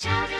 இது